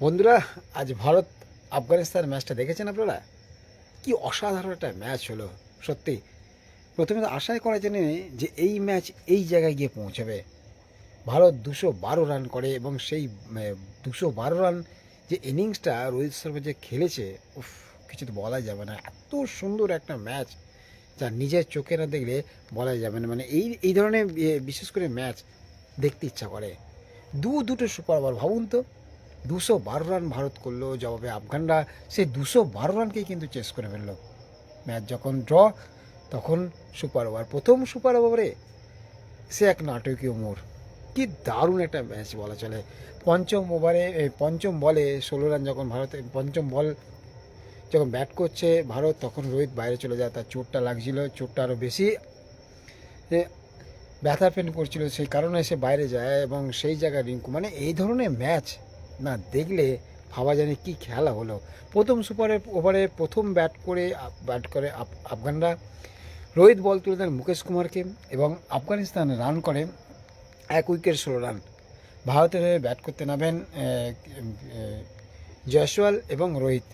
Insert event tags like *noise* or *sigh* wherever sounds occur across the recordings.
বন্ধুরা, আজ ভারত আফগানিস্তান ম্যাচটা দেখেছেন আপনারা? কি অসাধারণ একটা ম্যাচ হলো, সত্যি। প্রথমে তো আশাই করা জানি যে এই ম্যাচ এই জায়গায় গিয়ে পৌঁছাবে। ভারত দুশো বারো রান করে এবং সেই দুশো বারো রান যে ইনিংসটা রোহিত শর্মা যে খেলেছে, উফ, কিছু তো বলা যাবে না। এত সুন্দর একটা ম্যাচ যা নিজের চোখে না দেখলে বলা যাবে না। মানে এই এই ধরনের বিশেষ করে ম্যাচ দেখতে ইচ্ছা করে। দু দুটো সুপার ওভার, ভাবুন তো। দুশো বারো রান ভারত করল জবাবে আফগানরা। সেই দুশো বারো রানকেই কিন্তু চেস করে ফেলল। ম্যাচ যখন ড্র, তখন সুপার ওভার। প্রথম সুপার ওভারে সে এক নাটকীয় মোড়। কি দারুণ একটা ম্যাচ বলা চলে। পঞ্চম ওভারে পঞ্চম বলে ষোলো রান যখন ভারত, পঞ্চম বল যখন ব্যাট করছে ভারত, তখন রোহিত বাইরে চলে যায়, তার চোটটা লাগছিল, চোটটা আরও বেশি। ব্যথা পেন করছিল, সেই কারণে সে বাইরে যায় এবং সেই জায়গায় রিঙ্কু মানে এই ধরনের ম্যাচ না দেখলে ভাবা জানি কি খেলা হলো। প্রথম সুপারে ওভারে প্রথম ব্যাট করে ব্যাট করে আফগানরা। রোহিত বল তুলে দেন মুকেশ কুমারকে এবং আফগানিস্তান রান করে এক উইকেট ষোলো রান ভারতের হয়ে ব্যাট করতে নামেন জয়সওয়াল এবং রোহিত।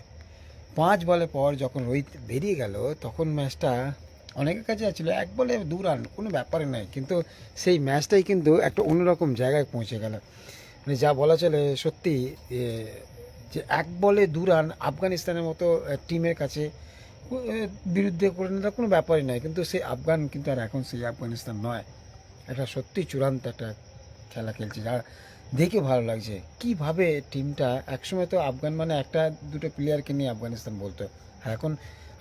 পাঁচ বলে পর যখন রোহিত বেরিয়ে গেল, তখন ম্যাচটা অনেকের কাছে ছিল এক বলে দু রান কোনো ব্যাপারে নাই। কিন্তু সেই ম্যাচটাই কিন্তু একটা অন্যরকম জায়গায় পৌঁছে গেল। মানে যা বলা চলে সত্যি যে এক বলে দু রান আফগানিস্তানের মতো টিমের কাছে বিরুদ্ধে করে নেওয়ার কোনো ব্যাপারই নয় কিন্তু সেই আফগান কিন্তু আর এখন সেই আফগানিস্তান নয়। একটা সত্যি চূড়ান্ত একটা খেলা খেলছে, যা দেখে ভালো লাগছে। কীভাবে টিমটা, একসময় তো আফগান মানে একটা, দুটো প্লেয়ারকে নিয়ে আফগানিস্তান বলতো। আর এখন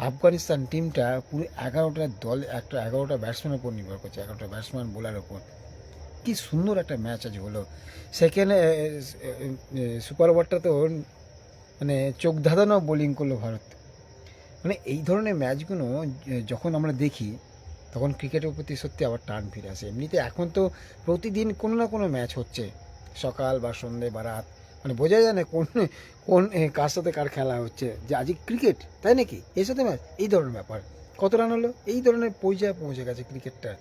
আফগানিস্তান টিমটা পুরো এগারোটা দল, একটা এগারোটা ব্যাটসম্যানের উপর নির্ভর করছে, এগারোটা ব্যাটসম্যান বোলার উপর। কি সুন্দর একটা ম্যাচ আজ হলো। সেকেন্ড সুপার ওভারটা তো মানে চোখ ধাঁধানো বোলিং করল ভারত। মানে এই ধরনের ম্যাচগুলো যখন আমরা দেখি, তখন ক্রিকেটের প্রতি সত্যি আবার টান ফিরে আসে। এমনিতে এখন তো প্রতিদিন কোনো না কোনো ম্যাচ হচ্ছে। সকাল বা সন্ধে বা রাত। মানে বোঝা যায় না কোন কোন কার সাথে কার খেলা হচ্ছে। যে আজকে ক্রিকেট, তাই নাকি? এর সাথে ম্যাচ? এই ধরনের ব্যাপার। কত রান হলো? এই ধরনের পর্যায়ে পৌঁছে গেছে ক্রিকেটটা।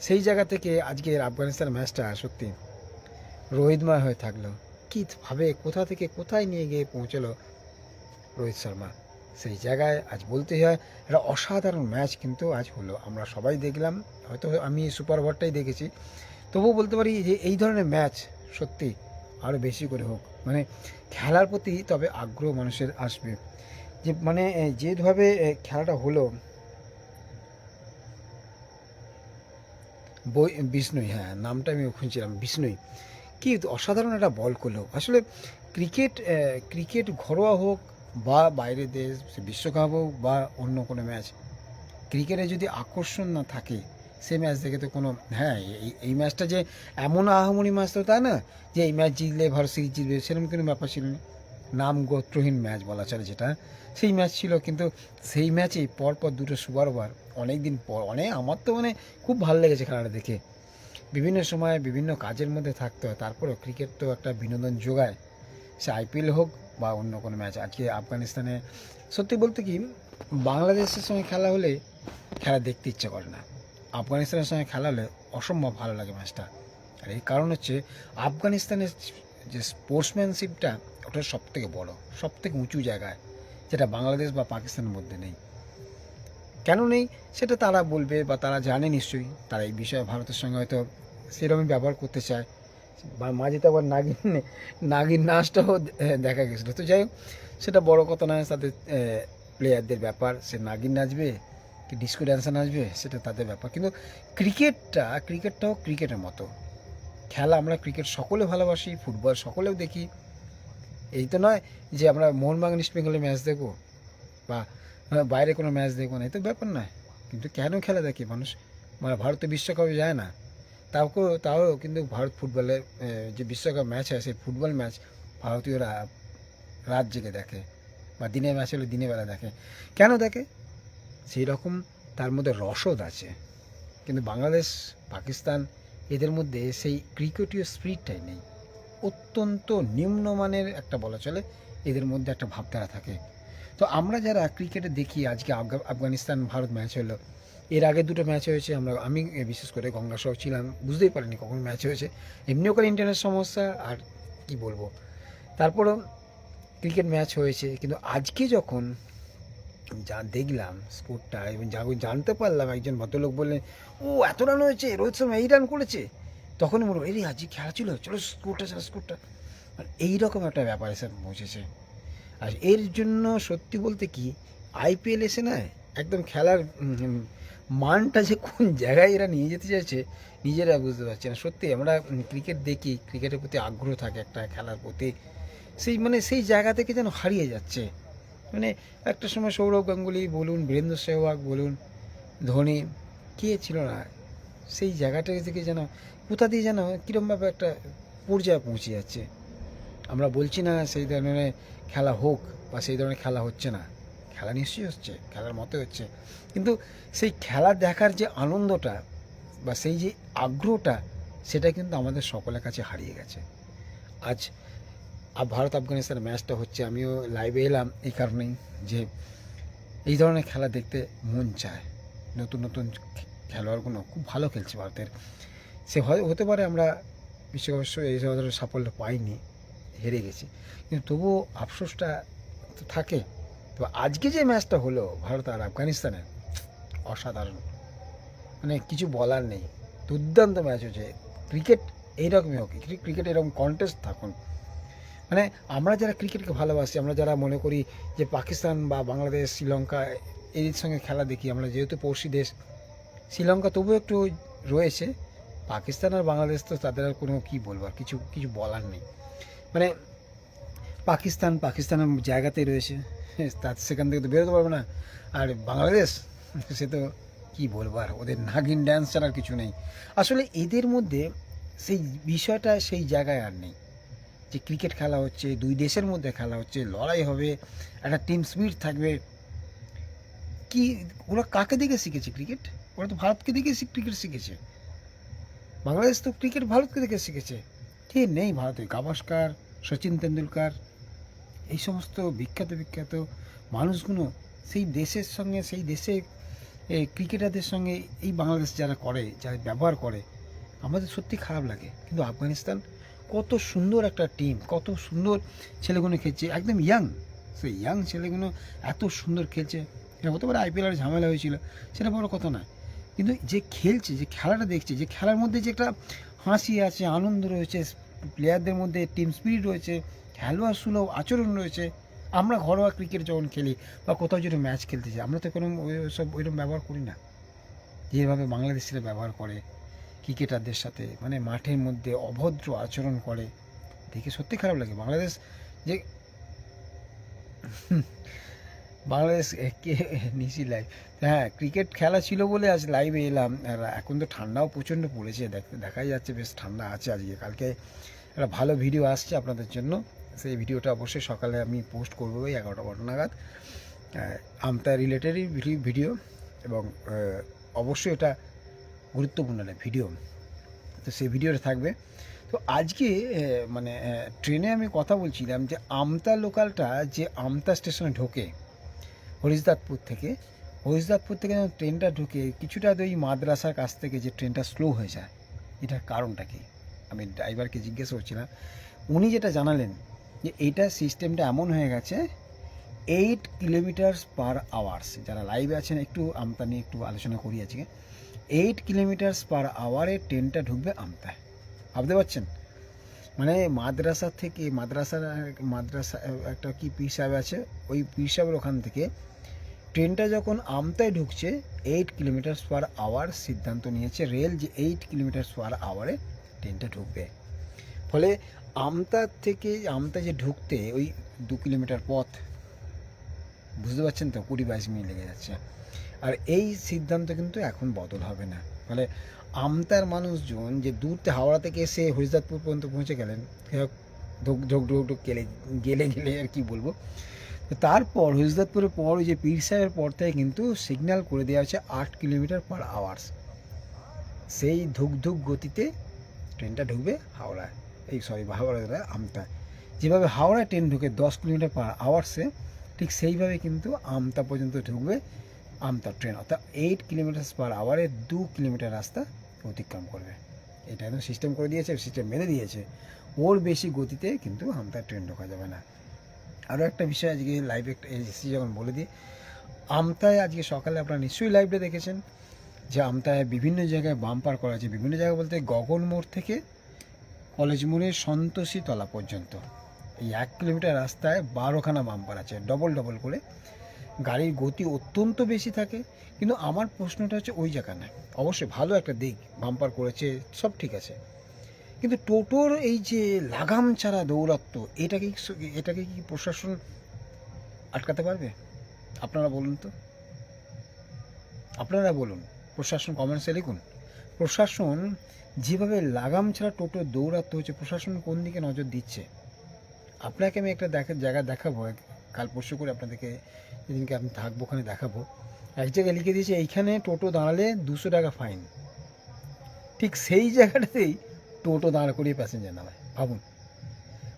সেই জায়গা থেকে আজকের আফগানিস্তান ম্যাচটা সত্যি রোহিতময় হয়ে থাকল। কীভাবে কোথা থেকে কোথায় নিয়ে গিয়ে পৌঁছলো রোহিত শর্মা? সেই জায়গায় আজ বলতে হয়, একটা অসাধারণ ম্যাচ কিন্তু আজ হলো। আমরা সবাই দেখলাম, হয়তো আমি সুপার ওভারটাই দেখেছি। তবুও বলতে পারি যে এই ধরনের ম্যাচ সত্যি আরও বেশি করে হোক। মানে খেলার প্রতি তবে আগ্রহ মানুষের আসবে। যে মানে যেভাবে খেলাটা হলো বই, বিষ্ণুই হ্যাঁ নামটা আমি খুঁজছিলাম, বিষ্ণুই। কি অসাধারণ একটা বল করল। আসলে ক্রিকেট ক্রিকেট ঘরোয়া হোক বা বাইরের দেশ বিশ্বকাপ হোক বা অন্য কোনো ম্যাচ, ক্রিকেটে যদি আকর্ষণ না থাকে, সে ম্যাচ দেখে তো কোনো হ্যাঁ এই ম্যাচটা যে এমন আহামরি ম্যাচ তো তা না, যে এই ম্যাচ জিতলে ভারত সিরিজ জিতবে, সেরকম কোনো ব্যাপার ছিল না। নাম গোত্রহীন ম্যাচ বলা চলে যেটা। সেই ম্যাচ ছিল, কিন্তু সেই ম্যাচেই পরপর দুটো সুবার ওভার অনেক দিন পর অনেক আমার তো মানে খুব ভালো লেগেছে খেলাটা দেখে। বিভিন্ন সময় বিভিন্ন কাজের মধ্যে থাকতে হয়, তারপরেও ক্রিকেট তো একটা বিনোদন যোগায়। সে আইপিএল হোক বা অন্য কোনো ম্যাচ, আজকে আফগানিস্তানে। সত্যি বলতে কি, বাংলাদেশের সঙ্গে খেলা হলে খেলা দেখতে ইচ্ছে করে না। আফগানিস্তানের সঙ্গে খেলা হলে অসম্ভব ভালো লাগে ম্যাচটা। আর এই কারণ হচ্ছে, আফগানিস্তানের যে স্পোর্টসম্যানশিপটা ওটা সব থেকে বড়ো সব থেকে উঁচু জায়গায়, যেটা বাংলাদেশ বা পাকিস্তানের মধ্যে নেই। কেন নেই? সেটা তারা বলবে বা তারা জানে নিশ্চয়ই, তারা এই বিষয়ে ভারতের সঙ্গে হয়তো সেরকমই ব্যবহার করতে চায়। বা মাঝে তো আবার নাগিন নাগিন নাচটাও দেখা গেছিল। তো যাই হোক, সেটা বড় কথা নয়, তাদের প্লেয়ারদের ব্যাপার। সে নাগিন নাচবে, কি ডিস্কো ড্যান্সার নাচবে, সেটা তাদের ব্যাপার। কিন্তু ক্রিকেটটা, ক্রিকেটটাও ক্রিকেটের মতো। খেলা আমরা ক্রিকেট সকলে ভালোবাসি, ফুটবল সকলেও দেখি। এই তো নয় যে আমরা মোহনবাগান ইস্ট বেঙ্গলের ম্যাচ দেখব বা বাইরে কোনো ম্যাচ দেখব না, এই তো ব্যাপার নয়। কিন্তু কেন খেলা দেখে মানুষ? মানে ভারতে বিশ্বকাপে যায় না। তাও তাও কিন্তু ভারত ফুটবলের যে বিশ্বকাপ ম্যাচ হয়, সেই ফুটবল ম্যাচ ভারতীয়রা রাত জেগে দেখে বা দিনের ম্যাচ হলে দিনের বেলা দেখে। কেন দেখে? সেই রকম তার মধ্যে রসদ আছে। কিন্তু বাংলাদেশ, পাকিস্তান এদের মধ্যে সেই ক্রিকেটীয় স্পিরিটটাই নেই। অত্যন্ত নিম্নমানের একটা বলা চলে, এদের মধ্যে একটা ভাবধারা থাকে। তো আমরা যারা ক্রিকেটে দেখি, আজকে আফগা- আফগানিস্তান ভারত ম্যাচ হলো, এর আগে দুটো ম্যাচ হয়েছে, আমরা, আমি বিশেষ করে গঙ্গা সহ ছিলাম, বুঝতেই পারিনি কখন ম্যাচ হয়েছে। এমনিও করে ইন্টারনেট সমস্যা, আর কি বলব? তারপরও ক্রিকেট ম্যাচ হয়েছে, কিন্তু আজকে যখন যা দেখলাম স্কোরটা এবং যখন জানতে পারলাম, একজন ভদ্রলোক বললেন, ও, এত রান হয়েছে, রোহিত শর্মা এই রান করেছে। তখনই মনে হলো, এই আজকে খেলা ছিল চলো স্কোরটা চলো স্কোরটা। আর এইরকম একটা ব্যাপার এসে পৌঁছেছে আর এর জন্য সত্যি বলতে কি আইপিএল এসে না একদম খেলার মানটা যে কোন জায়গায় এরা নিয়ে যেতে চাইছে নিজেরা বুঝতে পারছে না। সত্যি আমরা ক্রিকেট দেখি ক্রিকেটের প্রতি আগ্রহ থাকে একটা খেলার প্রতি। সেই মানে সেই জায়গা থেকে যেন হারিয়ে যাচ্ছে। মানে একটা সময় সৌরভ গাঙ্গুলি বলুন বীরেন্দ্র সেহবাগ বলুন ধোনি কে ছিল না? সেই জায়গাটা থেকে যেন, কোথা দিয়ে যেন কীরমভাবে একটা পর্যায়ে পৌঁছে যাচ্ছে। আমরা বলছি না সেই ধরনের খেলা হোক বা সেই ধরনের খেলা হচ্ছে না। খেলা নিশ্চয়ই হচ্ছে, খেলার মতো হচ্ছে। কিন্তু সেই খেলা দেখার যে আনন্দটা বা সেই যে আগ্রহটা, সেটা কিন্তু আমাদের সকলের কাছে হারিয়ে গেছে। আজ ভারত আফগানিস্তান ম্যাচটা হচ্ছে, আমিও লাইভে এলাম এই কারণেই যে এই ধরনের খেলা দেখতে মন চায়। নতুন নতুন খেলোয়াড়গুলো খুব ভালো খেলছে ভারতের। সে হতে পারে আমরা বিশ্বকাপ এই সব ধরনের সাফল্য পাইনি, হেরে গেছি। কিন্তু তবুও আফসোসটা তো থাকে। তো আজকে যে ম্যাচটা হলো ভারত আর আফগানিস্তানের, অসাধারণ। মানে কিছু বলার নেই। দুর্দান্ত ম্যাচ হচ্ছে ক্রিকেট এইরকমই হোক। ক্রি- ক্রিকেট এরকম কন্টেস্ট থাকুন। মানে আমরা যারা ক্রিকেটকে ভালোবাসি, আমরা যারা মনে করি যে পাকিস্তান বা বাংলাদেশ, শ্রীলঙ্কা, এদের সঙ্গে খেলা দেখি, আমরা যেহেতু পড়শি দেশ শ্রীলঙ্কা তবুও একটু রয়েছে। পাকিস্তান আর বাংলাদেশ তো তাদের আর কোনো কী বলব, আর কিছু কিছু বলার নেই। মানে পাকিস্তান, পাকিস্তানের জায়গাতেই রয়েছে। তার সেখান থেকে তো বেরোতে পারবে না। আর বাংলাদেশ, সে তো কী বলব, আর ওদের নাগিন ড্যান্স ছাড়া আর কিছু নেই। আসলে এদের মধ্যে সেই বিষয়টা সেই জায়গায় আর নেই। যে ক্রিকেট খেলা হচ্ছে, দুই দেশের মধ্যে খেলা হচ্ছে, লড়াই হবে, একটা টিম স্পিড থাকবে। কি, ওরা কাকে দেখে শিখেছে ক্রিকেট? ওরা তো ভারতকে দেখে ক্রিকেট শিখেছে। বাংলাদেশ তো ক্রিকেট ভারতকে দেখে শিখেছে। কে নেই ভারতে? গাভাস্কার, সচিন তেন্ডুলকার, এই সমস্ত বিখ্যাত বিখ্যাত মানুষগুলো সেই দেশের সঙ্গে, সেই দেশে ক্রিকেটারদের সঙ্গে এই বাংলাদেশ যারা করে, যারা ব্যবহার করে আমাদের সত্যি খারাপ লাগে। কিন্তু আফগানিস্তান কত সুন্দর একটা টিম কত সুন্দর ছেলেগুলো খেলছে, একদম ইয়াং সেই ইয়াং ছেলেগুলো এত সুন্দর খেলছে। এটা হতে পারে আইপিএল আর ঝামেলা হয়েছিল, সেটা বড় কথা না কিন্তু যে খেলছে, যে খেলাটা দেখছে, যে খেলার মধ্যে যে একটা হাসি আছে, আনন্দ রয়েছে প্লেয়ারদের মধ্যে টিম স্পিরিট রয়েছে, খেলোয়াড় সুলভ আচরণ রয়েছে, আমরা ঘরোয়া ক্রিকেট যখন খেলি বা কোথাও যদি ম্যাচ খেলতে যাই, আমরা তো কোনো সব ওইরকম ব্যবহার করি না। যেভাবে বাংলাদেশিরা ব্যবহার করে ক্রিকেটারদের সাথে মানে মাঠের মধ্যে অভদ্র আচরণ করে, দেখে সত্যি খারাপ লাগে। বাংলাদেশ যে বাংলাদেশ কে নিশি লাইভ হ্যাঁ ক্রিকেট খেলা ছিল বলে আজ লাইভে এলাম। আর এখন তো ঠান্ডাও প্রচণ্ড পড়েছে। দেখাই যাচ্ছে, বেশ ঠান্ডা আছে আজকে। কালকে একটা ভালো ভিডিও আসছে আপনাদের জন্য। সেই ভিডিওটা অবশ্যই সকালে আমি পোস্ট করব ওই এগারোটা বারোটা নাগাদ। আমতা রিলেটেডই ভিডিও এবং অবশ্যই এটা গুরুত্বপূর্ণ একটা ভিডিও তো সেই ভিডিওটা থাকবে। তো আজকে মানে ট্রেনে আমি কথা বলছিলাম যে আমতা লোকালটা যে আমতা স্টেশনে ঢোকে হরিশদাতপুর থেকে। হরিশদাতপুর থেকে যখন ট্রেনটা ঢুকে কিছুটা ওই মাদ্রাসার কাছ থেকে যে ট্রেনটা স্লো হয়ে যায়, এটার কারণটা কি? আমি ড্রাইভারকে জিজ্ঞেস করছিলাম। উনি যেটা জানালেন যে এটা সিস্টেমটা এমন হয়ে গেছে এইট কিলোমিটার্স পার আওয়ার্স যারা লাইভে আছেন একটু আমতা নিয়ে একটু আলোচনা করি আজকে এইট কিলোমিটার্স পার আওয়ারে ট্রেনটা ঢুকবে আমতায়। ভাবতে পারছেন? মানে মাদ্রাসা থেকে মাদ্রাসার মাদ্রাসা একটা কি পীর সাহেব আছে? ওই পীর সাহেবের ওখান থেকে ট্রেনটা যখন আমতায় ঢুকছে এইট কিলোমিটার পার আওয়ার সিদ্ধান্ত নিয়েছে রেল যে এইট কিলোমিটার পার আওয়ারে ট্রেনটা ঢুকবে। ফলে আমতার থেকে আমতা যে ঢুকতে ওই দু কিলোমিটার পথ, বুঝতে পারছেন তো? কুড়ি বাইশ মিনিট লেগে যাচ্ছে। আর এই সিদ্ধান্ত কিন্তু এখন বদল হবে না। ফলে আমতার মানুষজন যে দূর হাওড়া থেকে এসে হরিদাতপুর পর্যন্ত পৌঁছে গেলেন ঢোক ঢোক ঢোক ঢোক গেলে গেলে গেলে আর কি বলব। তারপর হরিদাতপুরের পর ওই যে পীর সাহেবের পর থেকে কিন্তু সিগন্যাল করে দেওয়া হচ্ছে আট কিলোমিটার পার আওয়ার্স সেই ধুক ধুক গতিতে ট্রেনটা ঢুকবে হাওড়ায় এই সরি হাওড়া আমতা। যেভাবে হাওড়ায় ট্রেন ঢুকে দশ কিলোমিটার পার আওয়ার্সে ঠিক সেইভাবে কিন্তু আমতা পর্যন্ত ঢুকবে আমতা ট্রেন অর্থাৎ এইট কিলোমিটার পার আওয়ারে দু কিলোমিটার রাস্তা অতিক্রম করবে। এটা একদম সিস্টেম করে দিয়েছে সিস্টেম মেনে দিয়েছে ওর বেশি গতিতে কিন্তু আমতা ট্রেন ঢোকা যাবে না। আরও একটা বিষয় আজকে লাইভে এসেছি যখন বলে দিই, আমতায় আজকে সকালে আপনারা নিশ্চয়ই লাইভটা দেখেছেন, যে আমতায় বিভিন্ন জায়গায় বাম্পার করা আছে। বিভিন্ন জায়গা বলতে গগন মোড় থেকে কলেজ মোড়ের সন্তোষী তলা পর্যন্ত। এই এক কিলোমিটার রাস্তায় বারোখানা বাম্পার আছে ডবল ডবল করে। গাড়ির গতি অত্যন্ত বেশি থাকে, কিন্তু আমার প্রশ্নটা হচ্ছে ওই জায়গা না অবশ্যই ভালো একটা দিক বাম্পার করেছে, সব ঠিক আছে। কিন্তু টোটোর এই যে লাগাম ছাড়া দৌরাত্ম এটাকে এটাকে কি প্রশাসন আটকাতে পারবে? আপনারা বলুন তো। আপনারা বলুন, প্রশাসন কমেন্টসে লিখুন। প্রশাসন যেভাবে লাগাম ছাড়া টোটো দৌড়াতে হচ্ছে, প্রশাসন কোন দিকে নজর দিচ্ছে? আপনাকে আমি একটা দেখা, জায়গা দেখাবো কাল পরশু করে আপনাদেরকে যেদিনকে আমি থাকব, ওখানে দেখাবো। এক জায়গায় লিখে দিয়েছে, এইখানে টোটো দাঁড়ালে দুশো টাকা ফাইন। ঠিক সেই জায়গাটাতেই টোটো দাঁড় করিয়ে প্যাসেঞ্জার নামায়, ভাবুন।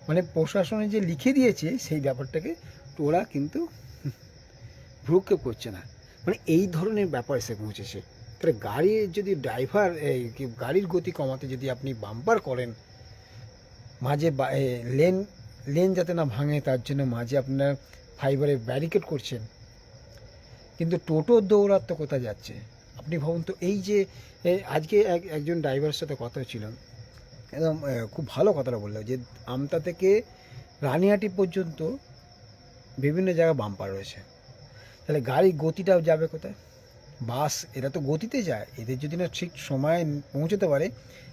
মানে প্রশাসনে যে লিখে দিয়েছে, সেই ব্যাপারটাকে ওরা কিন্তু ভ্রুক্ষেপ করছে না। মানে এই ধরনের ব্যাপার এসে পৌঁছেছে। তাহলে গাড়ির যদি ড্রাইভার এই গাড়ির গতি কমাতে যদি আপনি বাম্পার করেন, মাঝে লেন লেন যাতে না ভাঙে, তার জন্য মাঝে আপনার ফাইবারে ব্যারিকেড করছেন। কিন্তু টোটোর দৌড়াত্ম কোথায় যাচ্ছে। আপনি ভাবুন তো, এই যে আজকে এক, একজন ড্রাইভারের সাথে কথা ছিল একদম খুব ভালো কথাটা বলল যে, আমতা থেকে রানিহাটি পর্যন্ত বিভিন্ন জায়গায় বাম্পার রয়েছে। তাহলে গাড়ির গতিটাও যাবে কোথায়? বাস, এরা তো গতিতে যায়। এদের যদি না ঠিক সময়ে পৌঁছতে পারে,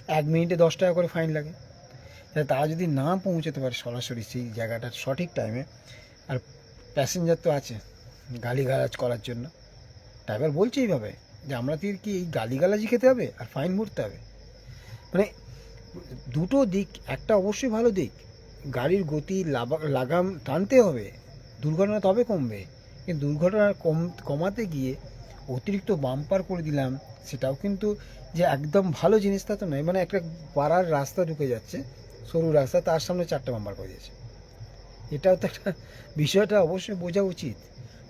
এক মিনিটে দশ টাকা করে ফাইন লাগে। তারা যদি না পৌঁছতে পারে সরাসরি সেই জায়গাটার সঠিক টাইমে আর প্যাসেঞ্জার তো আছে গালিগালাজ করার জন্য। ড্রাইভার বলছে এইভাবে যে আমরা কি কি এই গালিগালাজি খেতে হবে আর ফাইন ভরতে হবে? মানে দুটো দিক, একটা অবশ্যই ভালো দিক, গাড়ির গতি লাগাম টানতে হবে, দুর্ঘটনা তবে কমবে। কিন্তু দুর্ঘটনা কম, কমাতে গিয়ে অতিরিক্ত বাম্পার করে দিলাম, সেটাও কিন্তু যে একদম ভালো জিনিস তা তো নয় মানে একটা পাড়ার রাস্তা ঢুকে যাচ্ছে। সরু রাস্তা, তার সামনে চারটে বাম্পার করে দিয়েছে। এটাও তো একটা বিষয়টা অবশ্যই বোঝা উচিত।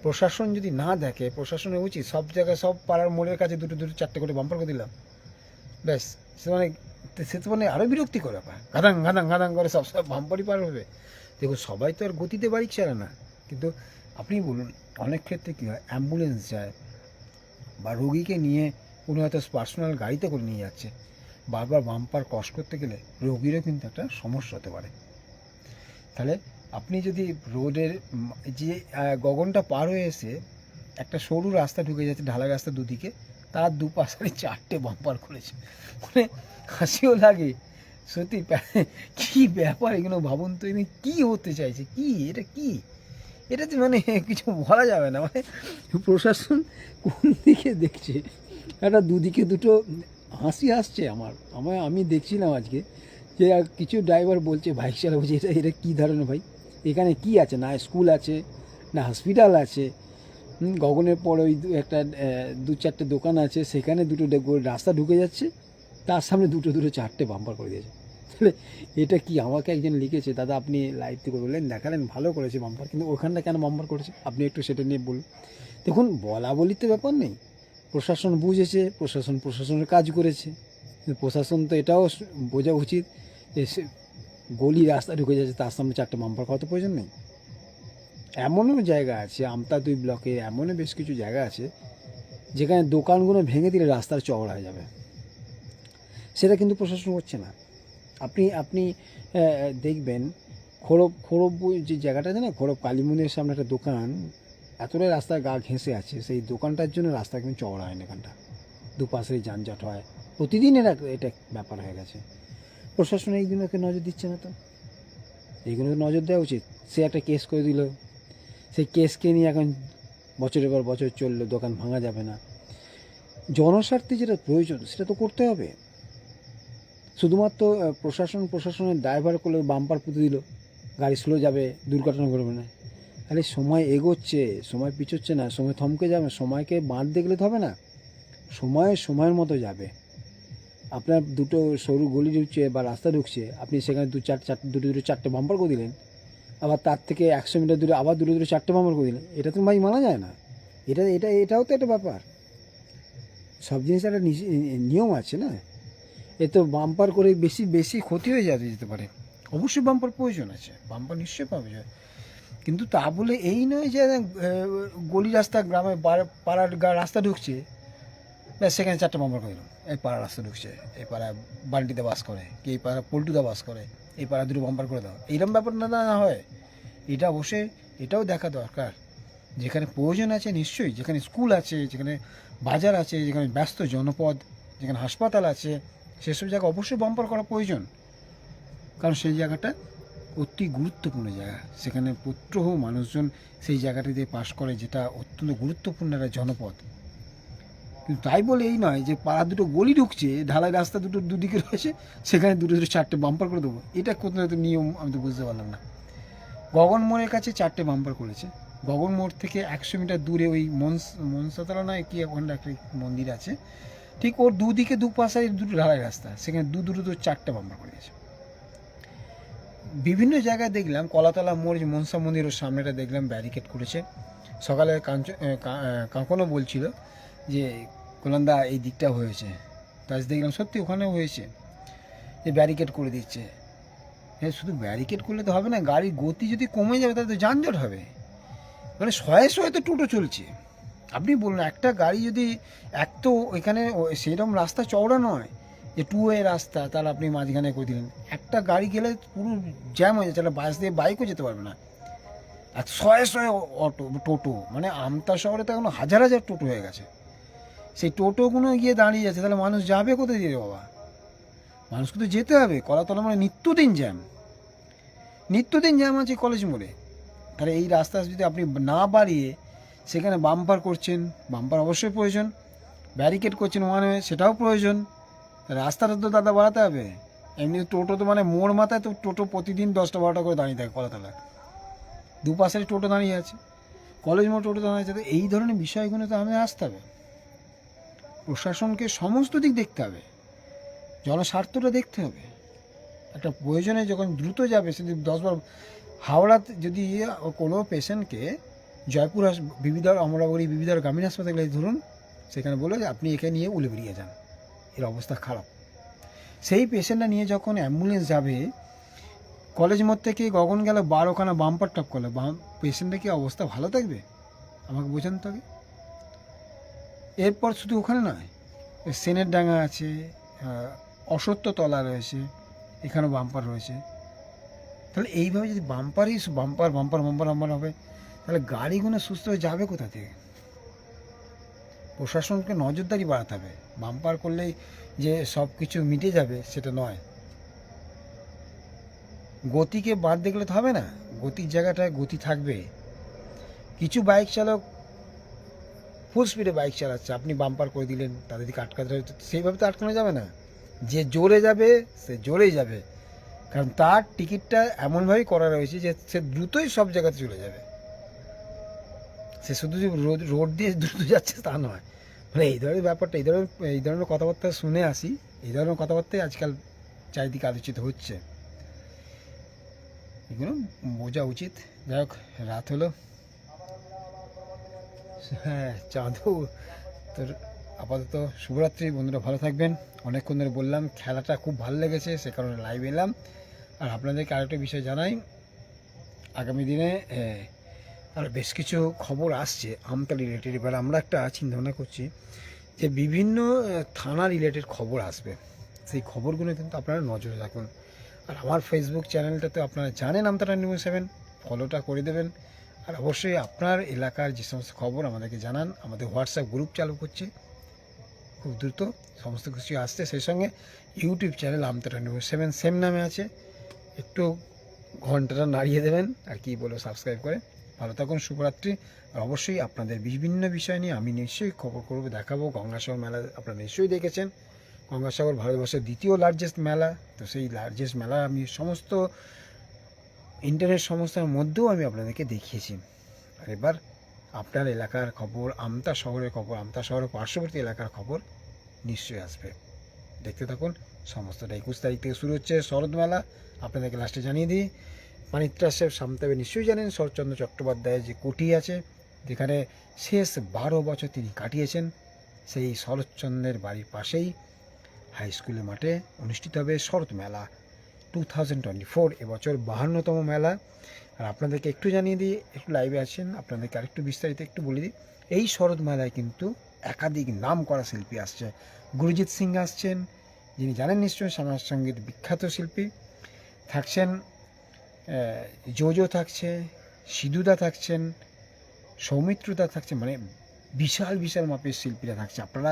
প্রশাসন যদি না দেখে, প্রশাসনের উচিত। সব জায়গায়, সব পাড়ার মোড়ের কাছে দুটো দুটো, চারটে করে বাম্পার করে দিলাম। ব্যাস, সে মানে সে তো মানে আরও বিরক্তি বিরক্তিকর ব্যাপার। গাদাং গাদাং গাদাং করে সব সব বাম্পারই পার হবে। দেখুন, সবাই তো আর গতিতে বাইক চালায় না। কিন্তু আপনি বলুন, অনেক ক্ষেত্রে কী হয়, অ্যাম্বুলেন্স যায় বা রোগীকে নিয়ে কোনো হয়তো পার্সোনাল গাড়িতে করে নিয়ে যাচ্ছে। বারবার বাম্পার ক্রস করতে গেলে রোগীরও কিন্তু একটা সমস্যা হতে পারে। তাহলে আপনি যদি রোডের যে গগনটা পার হয়ে এসে একটা সরু রাস্তা ঢুকে যাচ্ছে ঢালাই রাস্তা দুদিকে, তার দুপাশে চারটে বাম্পার করেছে। মানে হাসিও লাগে। সত্যি, *laughs* কি ব্যাপার এগুলো ভাবুন তো এনে কী হতে চাইছে? কি? এটা কি? এটা তো মানে *laughs* কিছু বলা যাবে না। মানে প্রশাসন কোন দিকে দেখছে? একটা দুদিকে দুটো হাসি হাসছে আমার। আমার আমি দেখছিলাম আজকে যে কিছু ড্রাইভার বলছে বাইক চালা বলছে এটা এটা কী ধরনের ভাই এখানে কি আছে? না স্কুল আছে, না হসপিটাল আছে। গগনের পর ওই একটা দু চারটে দোকান আছে, সেখানে দুটো রাস্তা ঢুকে যাচ্ছে, তার সামনে দুটো দুটো, চারটে বাম্পার করে দিয়েছে। তাহলে এটা কি আমাকে একজন লিখেছে, দাদা, আপনি লাইভ থেকে বললেন দেখালেন, ভালো করেছে বাম্পার কিন্তু ওখানটা কেন বাম্পার করেছে? আপনি একটু সেটা নিয়ে বলুন। দেখুন বলা বলির তো ব্যাপার নেই। প্রশাসন বুঝেছে, প্রশাসন প্রশাসনের কাজ করেছে। প্রশাসন তো এটাও বোঝা উচিত যে গলি রাস্তা ঢুকে যাচ্ছে, তার সামনে চারটে বাম্পার কত প্রয়োজন নেই। এমনও জায়গা আছে আমতা দুই ব্লকে এমনও বেশ কিছু জায়গা আছে, যেখানে দোকানগুলো ভেঙে দিলে রাস্তার চওড়া হয়ে যাবে। সেটা কিন্তু প্রশাসন করছে না। আপনি আপনি দেখবেন খড়ব খড়ব যে জায়গাটা আছে না খড়ব কালী মন্দিরের সামনে একটা দোকান এতটাই রাস্তার গা ঘেঁষে আছে, সেই দোকানটার জন্য রাস্তা কিন্তু চওড়া হয় না এখানটা। দুপাশেই যানজট হয়। প্রতিদিন এরা এটা ব্যাপার হয়ে গেছে। প্রশাসন এই এইগুলোকে নজর দিচ্ছে না তো। এইগুলোকে নজর দেওয়া উচিত। সে একটা কেস করে দিল। সেই কেসকে নিয়ে এখন বছরের পর বছর চলল, দোকান ভাঙা যাবে না। জনস্বার্থে যেটা প্রয়োজন, সেটা তো করতে হবে। শুধুমাত্র প্রশাসন প্রশাসনের ড্রাইভার করলে বাম্পার পুঁতে দিল। গাড়ি স্লো যাবে, দুর্ঘটনা ঘটবে না। তাহলে সময় এগোচ্ছে, সময় পিছোচ্ছে না, সময় থমকে যাবে, সময়কে বাঁধ দেখলে তো হবে না। সময় সময়ের মতো যাবে। আপনার দুটো সরু গলি ঢুকছে বা রাস্তা ঢুকছে, আপনি সেখানে দু চার চার, দুটো দুটো, চারটে বাম্পার করে দিলেন, আবার তার থেকে একশো মিটার দূরে আবার দুটো দুটো, চারটে বাম্পার করে দিলেন, এটা তো ভাই মানা যায় না। এটা এটা, এটাও তো একটা ব্যাপার। সব জিনিসের একটা নিয়ম আছে না? এ তো বাম্পার করে বেশি বেশি ক্ষতি হয়ে যেতে যেতে পারে। অবশ্যই বাম্পার প্রয়োজন আছে বাম্পার নিশ্চয়ই পাওয়া যায়। কিন্তু তা বলে এই নয় যে গলি রাস্তা গ্রামে পাড়ার রাস্তা ঢুকছে। ব্যাস, সেখানে চারটে বাম্পার করে এই পাড়া রাস্তা ঢুকছে। এই পাড়া বান্টিতে বাস করে, কি এই পাড়া পল্টুদা বাস করে, এই পাড়া দুটো বাম্পার করে দাও। এইরকম ব্যাপার না না হয়। এটা বসে এটাও দেখা দরকার। যেখানে প্রয়োজন আছে নিশ্চয়ই, যেখানে স্কুল আছে, যেখানে বাজার আছে, যেখানে ব্যস্ত জনপদ, যেখানে হাসপাতাল আছে, সেসব জায়গা অবশ্যই বাম্পার করা প্রয়োজন। কারণ সেই জায়গাটা অতি গুরুত্বপূর্ণ জায়গা। সেখানে প্রত্যহ মানুষজন সেই জায়গাটিতে পাশ করে, যেটা অত্যন্ত গুরুত্বপূর্ণ একটা জনপদ। কিন্তু তাই বলে এই নয় যে পাড়া দুটো গলি ঢুকছে, ঢালাই রাস্তা দুটো দুদিকে রয়েছে, সেখানে দুটো দুটো চারটে বাম্পার করে দেবো। এটা কোথাও তো নিয়ম, আমি তো বুঝতে পারলাম না। গগন মোড়ের কাছে চারটে বাম্পার করেছে। গগন মোড় থেকে একশো মিটার দূরে ওই মনস, মনসাতলা নয়, কি ওখানে একটা মন্দির আছে, ঠিক ওর দুদিকে দুপাশে দুটো ঢালাই রাস্তা, সেখানে দু দুটো দু চারটে বাম্পার করেছে। বিভিন্ন জায়গায় দেখলাম, কলাতলা মোড় মনসা মন্দিরের সামনেটা দেখলাম ব্যারিকেড করেছে। সকালে কাঞ্চ কাঁকনও বলছিল যে কোলান্দা এই দিকটা হয়েছে। তাই দেখলাম, সত্যি ওখানেও হয়েছে। যে ব্যারিকেড করে দিচ্ছে। হ্যাঁ শুধু ব্যারিকেড করলে তো হবে না, গাড়ির গতি যদি কমে যাবে, তাহলে তো যানজট হবে। মানে শয়ে শয়ে তো টোটো চলছে। আপনি বলুন, একটা গাড়ি যদি এক তো এখানে সেরকম রাস্তা চওড়া নয় যে টু ওয়ে রাস্তা, তাহলে আপনি মাঝখানে করে দিলেন। একটা গাড়ি গেলে পুরো জ্যাম হয়ে যাচ্ছে, তাহলে বাস দিয়ে বাইকও যেতে পারবে না। আর শয়ে শয়ে অটো টোটো মানে আমতা শহরে তো এখন হাজার হাজার টোটো হয়ে গেছে। সেই টোটোগুলো গিয়ে দাঁড়িয়ে যাচ্ছে, তাহলে মানুষ যাবে কোথায় দিয়ে বাবা? মানুষকে তো যেতে হবে কলাতলা মানে নিত্যদিন জ্যাম নিত্যদিন জ্যাম আছে কলেজ মোড়ে। তাহলে এই রাস্তা যদি আপনি না বাড়িয়ে সেখানে বাম্পার করছেন বাম্পার অবশ্যই প্রয়োজন। ব্যারিকেড করছেন ওয়ানে সেটাও প্রয়োজন। রাস্তাটা তো দাদা বাড়াতে হবে। এমনি টোটো তো মানে মোড় মাথায় তো টোটো প্রতিদিন দশটা বারোটা করে দাঁড়িয়ে থাকে কলাতলায় দুপাশের টোটো দাঁড়িয়ে আছে। কলেজ মোড় টোটো দাঁড়িয়ে আছে। তো এই ধরনের বিষয়গুলো তো আমি আসতে হবে। প্রশাসনকে সমস্ত দিক দেখতে হবে। জনস্বার্থটা দেখতে হবে। একটা প্রয়োজনে যখন দ্রুত যাবে সে যদি দশ বার হাওড়াতে যদি কোনো পেশেন্টকে জয়পুর হাস- বিবিধর অমরাবরী বিবিধর গ্রামীণ হাসপাতালে ধরুন, সেখানে বলে যে আপনি একে নিয়ে উলে বেরিয়ে যান। এর অবস্থা খারাপ। সেই পেশেন্টটা নিয়ে যখন অ্যাম্বুলেন্স যাবে, কলেজ মোড় থেকে গগন গেল, বারোখানা বাম্পার টপ করল। বাম, পেশেন্টের কি অবস্থা ভালো থাকবে? আমাকে বোঝান তো এরপর শুধু ওখানে নয়, সেনের ডাঙ্গা আছে অসত্য তলা রয়েছে, এখানেও বাম্পার রয়েছে। তাহলে এইভাবে যদি বাম্পারই বাম্পার বাম্পার বাম্পার বাম্পার হবে, তাহলে গাড়িগুলো সুস্থ হয়ে যাবে কোথা থেকে? প্রশাসনকে নজরদারি বাড়াতে হবে। বাম্পার করলেই যে সব কিছু মিটে যাবে, সেটা নয়। গতিকে বাদ দেখলে তো হবে না। গতির জায়গাটায় গতি থাকবে। কিছু বাইক চালক ফুল স্পিডে বাইক চালাচ্ছে, আপনি বাম্পার করে দিলেন, তাদের দিকে আটকাতে হবে সেইভাবে তো আটকানো যাবে না। যে জোরে যাবে, সে জোরেই যাবে। কারণ তার টিকিটটা এমনভাবেই করা রয়েছে যে সে দ্রুতই সব জায়গাতে চলে যাবে। সে শুধু যে রোড দিয়ে দ্রুত যাচ্ছে তা নয়। মানে এই ধরনের ব্যাপারটা, এই ধরনের এই ধরনের কথাবার্তা শুনে আসি, এই ধরনের কথাবার্তাই আজকাল চারিদিকে আলোচিত হচ্ছে। এগুলো বোঝা উচিত। যাই হোক, রাত হলো। হ্যাঁ চাঁদও। তোর আপাতত শুভরাত্রি। বন্ধুরা, ভালো থাকবেন। অনেকক্ষণ ধরে বললাম, খেলাটা খুব ভালো লেগেছে, সে কারণে লাইভ এলাম। আর আপনাদেরকে আরেকটা বিষয় জানাই। আগামী দিনে আর বেশ কিছু খবর আসছে আমতা রিলেটেড এবার আমরা একটা চিন্তা ভাবনা করছি যে বিভিন্ন থানা রিলেটেড খবর আসবে। সেই খবরগুলো কিন্তু আপনারা নজরে রাখুন। আর আমার ফেসবুক চ্যানেলটাতে আপনারা জানেন আমতাটা নিউজ সেভেন ফলোটা করে দেবেন। আর অবশ্যই আপনার এলাকার যে সমস্ত খবর আমাদেরকে জানান। আমাদের হোয়াটসঅ্যাপ গ্রুপ চালু করছে। খুব দ্রুত সমস্ত কিছু আসছে। সেই সঙ্গে ইউটিউব চ্যানেল আমতাটা নিউজ সেভেন সেম নামে আছে। একটু ঘন্টাটা নাড়িয়ে দেবেন। আর কি বলো সাবস্ক্রাইব করে। ভালো থাকুন, শুভরাত্রি। আর অবশ্যই আপনাদের বিভিন্ন বিষয় নিয়ে আমি নিশ্চয়ই খবর করব, দেখাবো। গঙ্গাসাগর মেলা আপনারা নিশ্চয়ই দেখেছেন। গঙ্গাসাগর ভারতবর্ষের দ্বিতীয় লার্জেস্ট মেলা। তো সেই লার্জেস্ট মেলা আমি সমস্ত ইন্টারনেট সংস্থার মধ্যেও আমি আপনাদেরকে দেখিয়েছি। আর এবার আপনার এলাকার খবর, আমতা শহরের খবর, আমতা শহরের পার্শ্ববর্তী এলাকার খবর নিশ্চয়ই আসবে। দেখতে থাকুন সমস্তটা একুশ তারিখ থেকে শুরু হচ্ছে শরৎ মেলা। আপনাদেরকে লাস্টে জানিয়ে দিই মানিত্রাসের সামতাবে নিশ্চয়ই জানেন শরৎচন্দ্র চট্টোপাধ্যায়ের যে কুটি আছে, যেখানে শেষ বারো বছর তিনি কাটিয়েছেন, সেই শরৎচন্দ্রের বাড়ির পাশেই হাই স্কুলের মাঠে অনুষ্ঠিত হবে শরৎ মেলা। টু থাউজেন্ড টোয়েন্টি ফোর, এবছর বাহান্নতম মেলা। আর আপনাদেরকে একটু জানিয়ে দিই, একটু লাইভে আছেন, আপনাদেরকে আরেকটু বিস্তারিত একটু বলে দিই। এই শরৎ মেলায় কিন্তু একাধিক নাম করা শিল্পী আসছে। গুরুজিৎ সিং আসছেন, যিনি জানেন নিশ্চয়ই সমাজ সংগীত বিখ্যাত শিল্পী। থাকছেন জোজো থাকছে, সিধুদা থাকছেন, সৌমিত্রদা থাকছে মানে বিশাল বিশাল মাপের শিল্পীরা থাকছে। আপনারা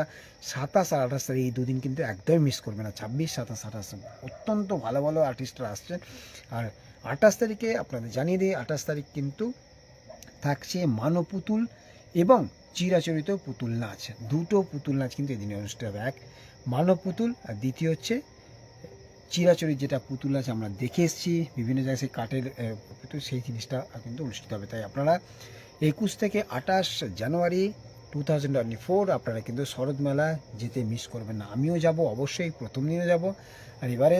সাতাশ আর আঠাশ তারিখ এই দুদিন কিন্তু একদমই মিস করবেন না। ছাব্বিশ, সাতাশ, আঠাশ, অত্যন্ত ভালো ভালো আর্টিস্টরা আসছেন। আর আঠাশ তারিখে আপনাদের জানিয়ে দিই, আঠাশ তারিখ কিন্তু থাকছে মানব পুতুল এবং চিরাচরিত পুতুল নাচ। দুটো পুতুল নাচ কিন্তু এদিনে অনুষ্ঠিত হবে। এক, মানব পুতুল, আর দ্বিতীয় হচ্ছে চিরাচরিত যেটা পুতুল নাচ আমরা দেখে এসেছি, বিভিন্ন জায়গায় সেই কাঠের পুতুল, সেই জিনিসটা কিন্তু অনুষ্ঠিত হবে। তাই আপনারা একুশ থেকে আঠাশ January two thousand twenty four আপনারা কিন্তু শরৎ মেলা যেতে মিস করবেন না। আমিও যাব, অবশ্যই প্রথম দিনে যাব। আর এবারে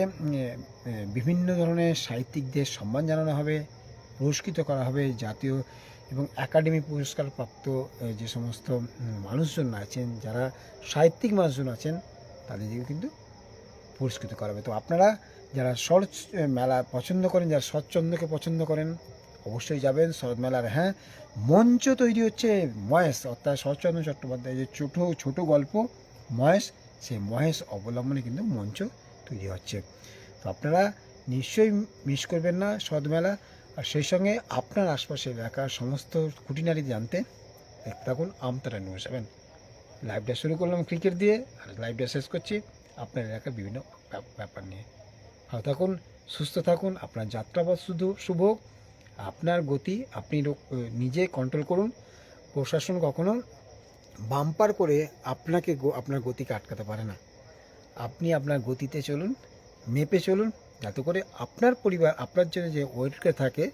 বিভিন্ন ধরনের সাহিত্যিকদের সম্মান জানানো হবে, পুরস্কৃত করা হবে জাতীয় এবং একাডেমি পুরস্কার প্রাপ্ত যে সমস্ত মানুষজন আছেন, যারা সাহিত্যিক মানুষজন আছেন তাদেরকেও কিন্তু পুরস্কৃত করা হবে তো আপনারা যারা শরৎ মেলা পছন্দ করেন, যারা শরৎচন্দ্রকে পছন্দ করেন, অবশ্যই যাবেন শরৎ মেলার। হ্যাঁ মঞ্চ তৈরি হচ্ছে মহেশ, অর্থাৎ শরৎচন্দ্র চট্টোপাধ্যায় যে ছোট ছোট গল্প মহেশ, সেই মহেশ অবলম্বনে কিন্তু মঞ্চ তৈরি হচ্ছে। তো আপনারা নিশ্চয়ই মিস করবেন না শরৎ মেলা। আর সেই সঙ্গে আপনার আশপাশের এলাকার সমস্ত খুঁটিনাটি জানতে দেখতে থাকুন আমতারা নিউজ সেভেন। লাইভটা শুরু করলাম ক্রিকেট দিয়ে, আর লাইভটা শেষ করছি। আপনার এলাকার বিভিন্ন ব্যাপ- ব্যাপার নিয়ে। ভালো থাকুন, সুস্থ থাকুন, আপনার যাত্রাপথ শুধু শুভ আপনার গতি আপনি নিজে কন্ট্রোল করুন। প্রশাসন কখনো বাম্পার করে আপনাকে আপনার গতিকে আটকাতে পারে না। আপনি আপনার গতিতে চলুন, মেপে চলুন, যাতে করে আপনার পরিবার, আপনার জন্য যে ওয়েট করে থাকে,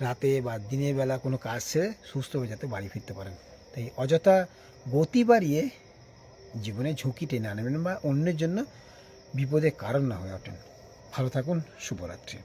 রাতে বা দিনের বেলা কোনো কাজ সেরে সুস্থ হয়ে যাতে বাড়ি ফিরতে পারেন। তাই অযথা গতি বাড়িয়ে জীবনে ঝুঁকি টেনে আনবেন বা অন্যের জন্য বিপদের কারণ না হয়ে ওঠেন। ভালো থাকুন, শুভরাত্রি।